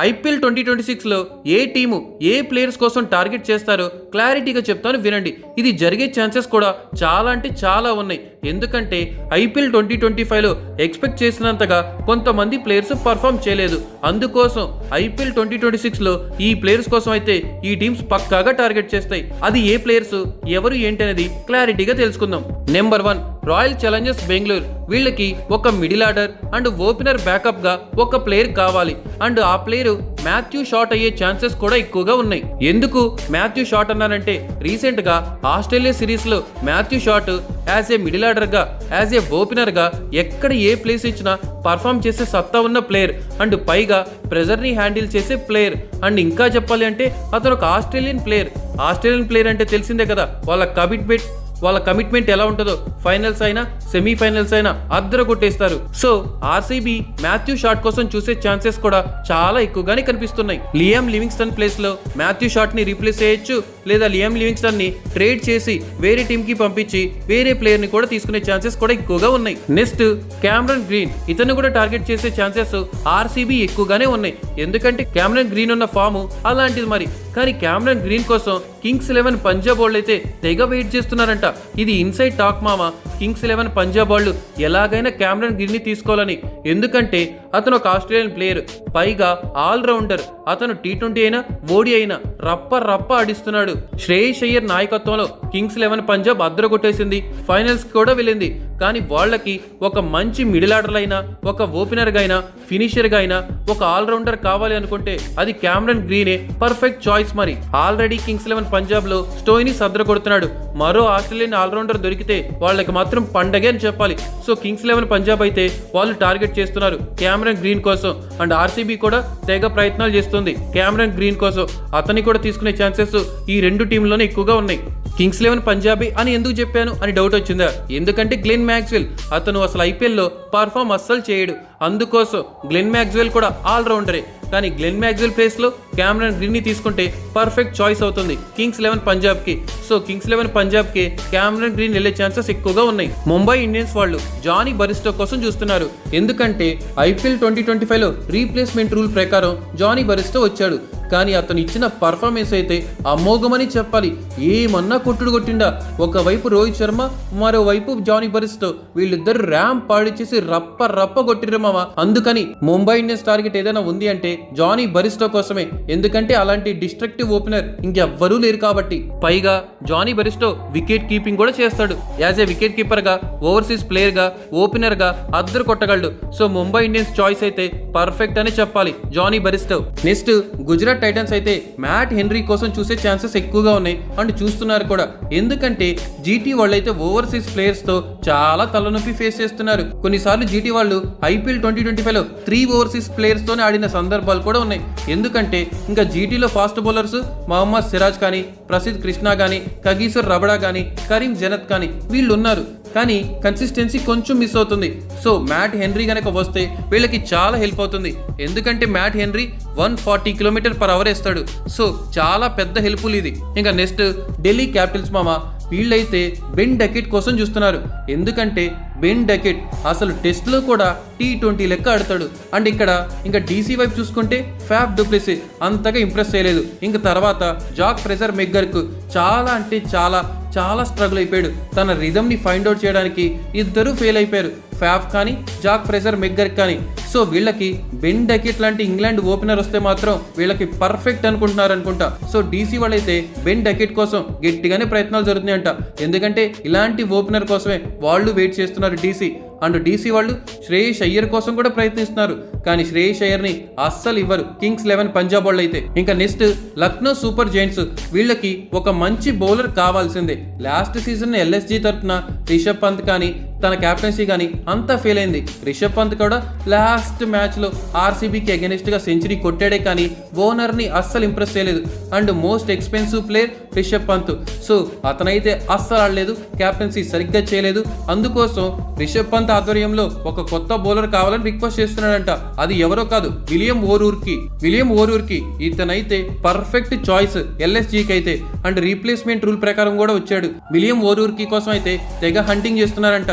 IPL twenty twenty సిక్స్లో ఏ team ఏ ప్లేయర్స్ కోసం టార్గెట్ చేస్తారో క్లారిటీగా చెప్తాను వినండి. ఇది జరిగే ఛాన్సెస్ కూడా చాలా అంటే చాలా ఉన్నాయి. ఎందుకంటే ఐపీఎల్ ట్వంటీ ట్వంటీ ఫైవ్లో ఎక్స్పెక్ట్ చేసినంతగా కొంతమంది ప్లేయర్స్ పర్ఫామ్ చేయలేదు. అందుకోసం ఐపీఎల్ ట్వంటీ ట్వంటీ సిక్స్లో ఈ ప్లేయర్స్ కోసం అయితే ఈ టీమ్స్ పక్కాగా టార్గెట్ చేస్తాయి. అది ఏ ప్లేయర్స్ ఎవరు ఏంటి అనేది క్లారిటీగా తెలుసుకుందాం. Number one Royal Challengers Bengaluru వీళ్ళకి ఒక మిడిల్ ఆర్డర్ అండ్ ఓపెనర్ బ్యాకప్గా ఒక ప్లేయర్ కావాలి. అండ్ ఆ ప్లేయర్ మాథ్యూ షాట్ అయ్యే ఛాన్సెస్ కూడా ఎక్కువగా ఉన్నాయి. ఎందుకు మాథ్యూ షాట్ అన్నానంటే రీసెంట్గా ఆస్ట్రేలియా సిరీస్లో Matthew Short as a middle ఆర్డర్గా as a ఓపెనర్గా ఎక్కడ ఏ ప్లేస్ ఇచ్చినా పర్ఫామ్ చేసే సత్తా ఉన్న ప్లేయర్ అండ్ పైగా ప్రెజర్ని హ్యాండిల్ చేసే ప్లేయర్. అండ్ ఇంకా చెప్పాలి అంటే అతను ఒక ఆస్ట్రేలియన్ ప్లేయర్. ఆస్ట్రేలియన్ ప్లేయర్ అంటే తెలిసిందే కదా వాళ్ళ కమిట్మెంట్ వాళ్ళ కమిట్మెంట్ ఎలా ఉంటుందో ఫైనల్స్ అయినా సెమీఫైనల్స్ అయినా అద్దర కొట్టేస్తారు. సో ఆర్సీబీ మాథ్యూ షాట్ కోసం చూసే ఛాన్సెస్ కూడా చాలా ఎక్కువగానే కనిపిస్తున్నాయి. లియామ్ లివింగ్స్టన్ ప్లేస్లో మాథ్యూ షాట్ని రీప్లేస్ చేయొచ్చు లేదా లియామ్ లివింగ్స్టన్ని ట్రేడ్ చేసి వేరే టీం కి పంపించి వేరే ప్లేయర్ని కూడా తీసుకునే ఛాన్సెస్ కూడా ఎక్కువగా ఉన్నాయి. Next Cameron Green. ఇతను కూడా టార్గెట్ చేసే ఛాన్సెస్ ఆర్సీబీ ఎక్కువగానే ఉన్నాయి. ఎందుకంటే క్యామరన్ గ్రీన్ ఉన్న ఫాము అలాంటిది మరి. కానీ క్యామరన్ గ్రీన్ కోసం కింగ్స్ ఎలెవెన్ పంజాబ్ వాళ్ళు అయితే తెగ వెయిట్ చేస్తున్నారంట. ఇది ఇన్సైడ్ టాక్ మామ? కింగ్స్ ఎలెవెన్ పంజాబ్ వాళ్ళు ఎలాగైనా క్యామ్రన్ గ్రీన్ని తీసుకోవాలని. ఎందుకంటే అతను ఒక ఆస్ట్రేలియన్ ప్లేయర్. పైగా ఆల్రౌండర్. అతను టీ ట్వంటీ అయినా ఓడి అయినా రప్ప రప్ప ఆడిస్తున్నాడు. శ్రేయస్ అయ్యర్ నాయకత్వంలో కింగ్స్ ఎలెవెన్ పంజాబ్ అద్దరు కొట్టేసింది ఫైనల్స్ కూడా వెళ్ళింది. కానీ వాళ్ళకి ఒక మంచి మిడిల్ ఆర్డర్ అయినా ఒక ఓపెనర్గా అయినా ఫినిషర్గా అయినా ఒక ఆల్రౌండర్ కావాలి అనుకుంటే అది క్యామ్రన్ గ్రీనే పర్ఫెక్ట్ చాయిస్ మరి. ఆల్రెడీ కింగ్స్ ఎలెవెన్ పంజాబ్లో స్టోయిని సద్ర కొడుతున్నాడు మరో ఆస్ట్రేలియన్ ఆల్రౌండర్ దొరికితే వాళ్ళకి మాత్రం మాత్రం పండగే అని చెప్పాలి. సో కింగ్స్ ఎలెవెన్ పంజాబ్ అయితే వాళ్ళు టార్గెట్ చేస్తున్నారు క్యామరన్ గ్రీన్ కోసం. అండ్ ఆర్సీబీ కూడా తెగ ప్రయత్నాలు చేస్తుంది క్యామరన్ గ్రీన్ కోసం. అతన్ని కూడా తీసుకునే ఛాన్సెస్ ఈ రెండు టీంలోనే ఎక్కువగా ఉన్నాయి. కింగ్స్ లెవెన్ పంజాబీ అని ఎందుకు చెప్పాను అని డౌట్ వచ్చిందా. ఎందుకంటే గ్లెన్ మ్యాక్స్వెల్ అతను అసలు ఐపీఎల్లో పర్ఫామ్ అస్సలు చేయడు. అందుకోసం గ్లెన్ మ్యాక్స్వెల్ కూడా ఆల్రౌండరే కానీ గ్లెన్ మ్యాక్స్వెల్ ప్లేస్లో క్యామరన్ గ్రీన్ని తీసుకుంటే పర్ఫెక్ట్ చాయిస్ అవుతుంది కింగ్స్ లెవెన్ పంజాబ్కి. సో కింగ్స్ లెవెన్ పంజాబ్కి క్యామరన్ గ్రీన్ వెళ్ళే ఛాన్సెస్ ఎక్కువగా ఉన్నాయి. ముంబై ఇండియన్స్ వాళ్ళు జానీ బరిస్టో కోసం చూస్తున్నారు. ఎందుకంటే ఐపీఎల్ ట్వంటీ ట్వంటీ ఫైవ్లో రీప్లేస్మెంట్ రూల్ ప్రకారం జానీ బరిస్టో వచ్చాడు. కానీ అతను ఇచ్చిన పర్ఫార్మెన్స్ అయితే అమోఘమని చెప్పాలి. ఏమన్నా కొట్టుడు కొట్టిండా? ఒకవైపు రోహిత్ శర్మ మరోవైపు జానీ బరిస్తో వీళ్ళిద్దరు ర్యాంప్ పాడిచేసి రప్ప రప్ప కొట్టిర్రు మామ. అందుకని ముంబై ఇండియన్స్ టార్గెట్ ఏదైనా ఉంది అంటే జానీ బరిస్టో కోసమే. ఎందుకంటే అలాంటి డిస్ట్రక్టివ్ ఓపెనర్ ఇంకెవ్వరూ లేరు కాబట్టి. పైగా జానీ బరిస్టో వికెట్ కీపింగ్ కూడా చేస్తాడు. యాజ్ ఏ వికెట్ కీపర్గా ఓవర్సీస్ ప్లేయర్గా ఓపెనర్గా అద్దరు కొట్టగలడు. సో ముంబై ఇండియన్స్ చాయిస్ అయితే పర్ఫెక్ట్ అని చెప్పాలి Jonny Bairstow next Gujarat Titans అయితే మ్యాట్ హెన్రీ కోసం చూసే ఛాన్సెస్ ఎక్కువగా ఉన్నాయి. అండ్ చూస్తున్నారు కూడా. ఎందుకంటే జీటీ వాళ్ళు అయితే ఓవర్సీస్ ప్లేయర్స్తో చాలా తలనొప్పి ఫేస్ చేస్తున్నారు. కొన్నిసార్లు జీటీ వాళ్ళు ఐపీఎల్ ట్వంటీ ట్వంటీ ఫైవ్లో త్రీ ఓవర్సీస్ ప్లేయర్స్తోనే ఆడిన సందర్భాలు కూడా ఉన్నాయి. ఎందుకంటే ఇంకా జీటీలో ఫాస్ట్ బౌలర్స్ మహమ్మద్ సిరాజ్ కానీ ప్రసిద్ కృష్ణ కానీ కగీశ్వర్ రబడా కానీ కరీం జనత్ కానీ వీళ్ళు ఉన్నారు కానీ కన్సిస్టెన్సీ కొంచెం మిస్ అవుతుంది. సో మ్యాట్ హెన్రీ కనుక వస్తే వీళ్ళకి చాలా హెల్ప్ అవుతుంది. ఎందుకంటే Matt Henry one forty kilometre per hour వేస్తాడు. సో చాలా పెద్ద హెల్ప్ఫుల్ ఇది. ఇంకా నెక్స్ట్ ఢిల్లీ క్యాపిటల్స్ మామ వీళ్ళైతే బెన్ డకెట్ కోసం చూస్తున్నారు. ఎందుకంటే బెన్ డకెట్. అసలు టెస్ట్లో కూడా టీ ట్వంటీ లెక్క ఆడతాడు. అండ్ ఇక్కడ ఇంకా డీసీ వైపు చూసుకుంటే ఫ్యాఫ్ డూప్లెసీ అంతగా ఇంప్రెస్ చేయలేదు. ఇంక తర్వాత జాక్ ఫ్రెజర్ మెగ్గర్కు చాలా అంటే చాలా చాలా స్ట్రగుల్ అయిపోయాడు. తన రిధమ్ని ఫైండ్ అవుట్ చేయడానికి ఇద్దరు ఫెయిల్ అయిపోయారు. ఫ్యాఫ్ కానీ జాక్ ఫ్రెజర్ మెగ్గర్ కానీ. సో వీళ్ళకి బెన్ డకెట్ లాంటి ఇంగ్లాండ్ ఓపెనర్ వస్తే మాత్రం వీళ్ళకి పర్ఫెక్ట్ అనుకుంటున్నారు అనుకుంటా సో డీసీ వాళ్ళైతే బెన్ డకెట్ కోసం గట్టిగానే ప్రయత్నాలు జరుగుతున్నాయంట. ఎందుకంటే ఇలాంటి ఓపెనర్ కోసమే వాళ్ళు వెయిట్ చేస్తున్నారు డీసీ. అండ్ డీసీ వాళ్ళు శ్రేయస్ అయ్యర్ కోసం కూడా ప్రయత్నిస్తున్నారు. కానీ శ్రేయస్ అయ్యర్ని అస్సలు ఇవ్వరు. కింగ్స్ లెవెన్ పంజాబ్ వాళ్ళు అయితే ఇంకా నెక్స్ట్ లక్నో సూపర్ జైంట్స్. వీళ్ళకి ఒక మంచి బౌలర్ కావాల్సిందే. లాస్ట్ సీజన్ ఎల్ఎస్జీ తరఫున రిషబ్ పంత్ కానీ తన కెప్టెన్సీ కానీ అంతా ఫెయిల్ అయింది. రిషబ్ పంత్ కూడా లాస్ట్ మ్యాచ్లో ఆర్సీబీకి అగెనిస్ట్గా సెంచరీ కొట్టాడే కానీ ఓనర్ని అస్సలు ఇంప్రెస్ చేయలేదు. And most expensive player Rishabh Pant. So అతనైతే అస్సలు ఆడలేదు కెప్టెన్సీ సరిగ్గా చేయలేదు. అందుకోసం రిషబ్ పంత్ ఆధ్వర్యంలో ఒక కొత్త బౌలర్ కావాలని రిక్వెస్ట్ చేస్తున్నాడంట. అది ఎవరో కాదు విలియం ఓరూర్కి విలియం ఓరూర్కి ఇతనైతే పర్ఫెక్ట్ చాయిస్ ఎల్ఎస్జీకి అయితే అండ్ రీప్లేస్మెంట్ రూల్ ప్రకారం కూడా వచ్చాడు. విలియం ఓరూర్కి కోసం అయితే తెగ హంటింగ్ చేస్తున్నారంట.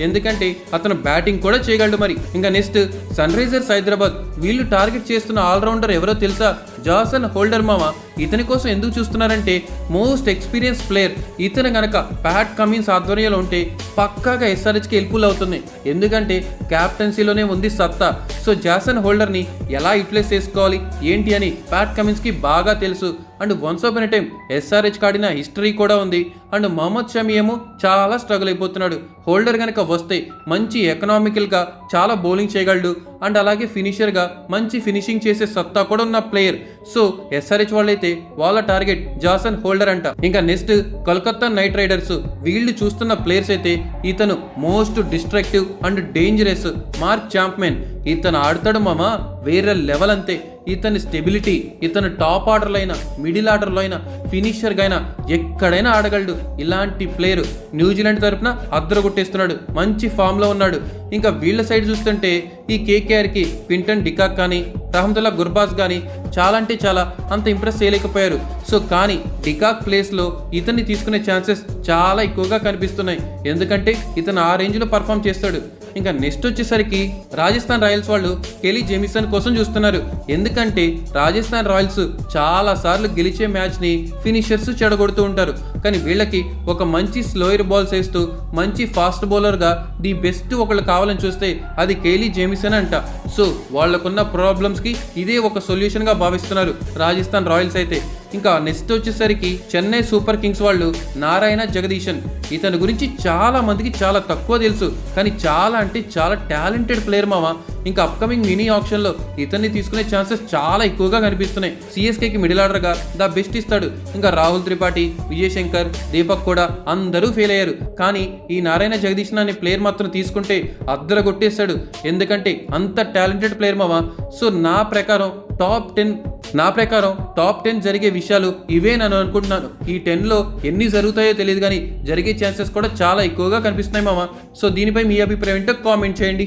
ఎందుకంటే అతను బ్యాటింగ్ కూడా చేయగలడు మరి. ఇంకా నెక్స్ట్ సన్ రైజర్స్ హైదరాబాద్ వీళ్ళు టార్గెట్ చేస్తున్న ఆల్రౌండర్ ఎవరో తెలుసా? జాసన్ హోల్డర్ మామ. ఇతని కోసం ఎందుకు చూస్తున్నారంటే మోస్ట్ ఎక్స్పీరియన్స్ ప్లేయర్ ఇతను గనక ప్యాట్ కమిన్స్ ఆధ్వర్యంలో ఉంటే పక్కాగా ఎస్ఆర్హెచ్కి హెల్ప్ఫుల్ అవుతుంది. ఎందుకంటే క్యాప్టెన్సీలోనే ఉంది సత్తా. సో జాసన్ హోల్డర్ని ఎలా యూటిలైజ్ చేసుకోవాలి? ఏంటి అని ప్యాట్ కమిన్స్కి బాగా తెలుసు. And once of an time SRH కాడిన history కూడా ఉంది. అండ్ మహమ్మద్ షమి ఏమో చాలా స్ట్రగుల్ అయిపోతున్నాడు. హోల్డర్ కనుక వస్తే మంచి ఎకనామికల్గా చాలా బౌలింగ్ చేయగలడు. అండ్ అలాగే ఫినిషర్గా మంచి ఫినిషింగ్ చేసే సత్తా కూడా ఉన్న ప్లేయర్ సో ఎస్ఆర్హెచ్ వాళ్ళైతే వాళ్ళ టార్గెట్ జాసన్ హోల్డర్ అంట. ఇంకా నెక్స్ట్ కోల్కతా నైట్ రైడర్స్ వీళ్ళు చూస్తున్న ప్లేయర్స్ అయితే ఇతను most destructive and dangerous Mark Chapman ఇతను ఆడతాడు మామ వేరే లెవెల్ అంతే. ఇతని స్టెబిలిటీ ఇతను టాప్ ఆర్డర్లో అయినా మిడిల్ ఆర్డర్లో అయినా ఫినిషర్గా అయినా ఎక్కడైనా ఆడగలడు. ఇలాంటి ప్లేయర్ న్యూజిలాండ్ తరపున అద్దరగొట్టేస్తున్నాడు. మంచి ఫామ్లో ఉన్నాడు. ఇంకా వీళ్ళ సైడ్ చూస్తుంటే ఈ కేకేఆర్కి క్వింటన్ డికాక్ కానీ రహమతుల్లా గుర్బాజ్ కానీ చాలా అంటే చాలా అంత ఇంప్రెస్ చేయలేకపోయారు. సో కానీ డికాక్ ప్లేస్లో ఇతన్ని తీసుకునే ఛాన్సెస్ చాలా ఎక్కువగా కనిపిస్తున్నాయి. ఎందుకంటే ఇతను ఆ రేంజ్లో పర్ఫామ్ చేస్తాడు. ఇంకా నెక్స్ట్ వచ్చేసరికి రాజస్థాన్ రాయల్స్ వాళ్ళు కెలీ జెమిసన్ కోసం చూస్తున్నారు. ఎందుకంటే రాజస్థాన్ రాయల్స్ చాలా సార్లు గెలిచే మ్యాచ్ని ఫినిషర్స్ చెడగొడుతూ ఉంటారు. కానీ వీళ్ళకి ఒక మంచి స్లోయర్ బాల్స్ వేస్తూ మంచి ఫాస్ట్ బౌలర్గా ది బెస్ట్ ఒకళ్ళు కావాలని చూస్తే అది కేలీ జేమిసన్ అంట. సో వాళ్ళకున్న ప్రాబ్లమ్స్కి ఇదే ఒక సొల్యూషన్గా భావిస్తున్నారు రాజస్థాన్ రాయల్స్ అయితే. ఇంకా నెక్స్ట్ వచ్చేసరికి చెన్నై సూపర్ కింగ్స్ వాళ్ళు నారాయణ జగదీశన్. ఇతని గురించి చాలా మందికి చాలా తక్కువ తెలుసు. కానీ చాలా అంటే చాలా టాలెంటెడ్ ప్లేయర్ మామ. ఇంకా అప్కమింగ్ మినీ ఆప్షన్లో ఇతన్ని తీసుకునే ఛాన్సెస్ చాలా ఎక్కువగా కనిపిస్తున్నాయి. సిఎస్కేకి మిడిల్ ఆర్డర్గా ద బెస్ట్ ఇస్తాడు. ఇంకా రాహుల్ త్రిపాఠి విజయశంకర్ దీపక్ కూడా అందరూ ఫెయిల్ అయ్యారు. కానీ ఈ నారాయణ జగదీశన్ అనే ప్లేయర్ మాత్రం తీసుకుంటే అద్దర కొట్టేస్తాడు ఎందుకంటే అంత టాలెంటెడ్ ప్లేయర్ మామ. సో నా ప్రకారం టాప్ టెన్ నా ప్రకారం టాప్ టెన్ జరిగే విషయాలు ఇవే నేను అనుకుంటున్నాను. ఈ టెన్లో ఎన్ని జరుగుతాయో తెలియదు కానీ జరిగే ఛాన్సెస్ కూడా చాలా ఎక్కువగా కనిపిస్తున్నాయి మామ. సో దీనిపై మీ అభిప్రాయం ఏంటో కామెంట్ చేయండి.